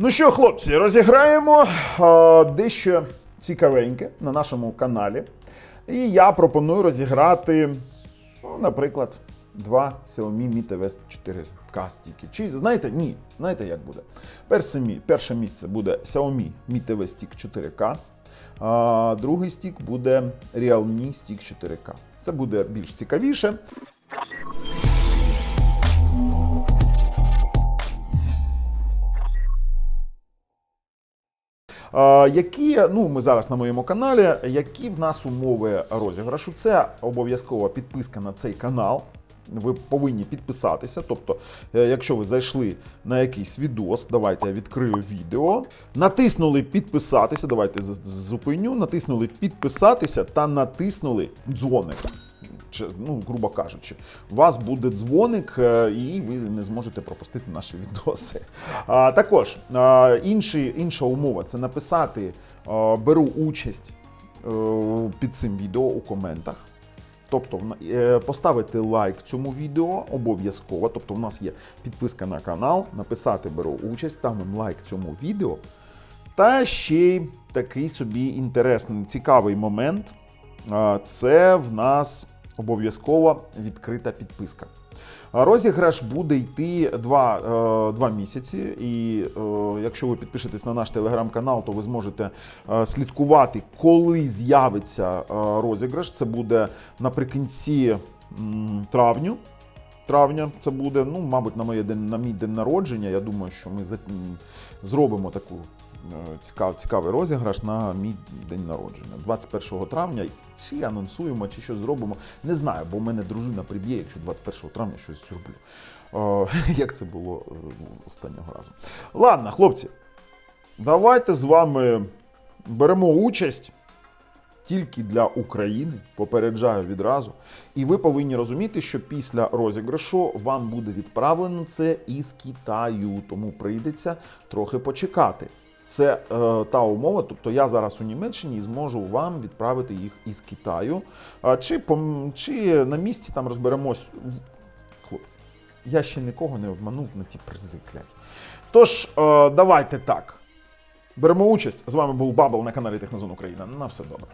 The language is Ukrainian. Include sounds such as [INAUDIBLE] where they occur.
Ну що, хлопці, розіграємо е, дещо цікавеньке на нашому каналі. І я пропоную розіграти, ну, наприклад, два Xiaomi Mi TV 4K стіки. Чи знаєте, ні, знаєте, як буде? Перше, перше місце буде Xiaomi Mi TV Stick 4K. А другий стік буде Realme Stick 4K. Це буде більш цікавіше. Які, ну ми зараз на моєму каналі, які в нас умови розіграшу? Це обов'язкова підписка на цей канал. Ви повинні підписатися. Тобто, е, якщо ви зайшли на якийсь відос, давайте я відкрию відео. Натиснули підписатися. Давайте зупиню. Натиснули підписатися та натиснули дзвоник. Ну, грубо кажучи, у вас буде дзвоник, е, і ви не зможете пропустити наші відоси. Також інші, інша умова це написати беру участь е, під цим відео у коментах. Тобто е, поставити лайк цьому відео обов'язково. Тобто, в нас є підписка на канал, написати беру участь, ставимо лайк цьому відео. Та ще й такий собі інтересний, цікавий момент. Це в нас обов'язково відкрита підписка. Розіграш буде йти два, е, два місяці, і е, якщо ви підпишетесь на наш телеграм-канал, то ви зможете е, слідкувати, коли з'явиться е, розіграш. Це буде наприкінці травню. Травня це буде, ну, мабуть, на моє день, на мій день народження. Я думаю, що ми зробимо таку е, цікав, цікавий розіграш на мій день народження. 21 травня. Чи анонсуємо, чи щось зробимо. Не знаю, бо в мене дружина приб'є, якщо 21 травня щось зроблю. Е, [LAUGHS] як це було е, останнього разу. Ладно, хлопці, давайте з вами беремо участь тільки для України, попереджаю відразу. І ви повинні розуміти, що після розіграшу вам буде відправлено це із Китаю, тому прийдеться трохи почекати. Це е, та умова, тобто я зараз у Німеччині і зможу вам відправити їх із Китаю. А, чи, чи на місці там розберемось. Хлопці, я ще нікого не обманув на ті призи, клять. Тож, е, давайте так. Беремо участь. З вами був Бабл на каналі Технозон Україна. На все добре.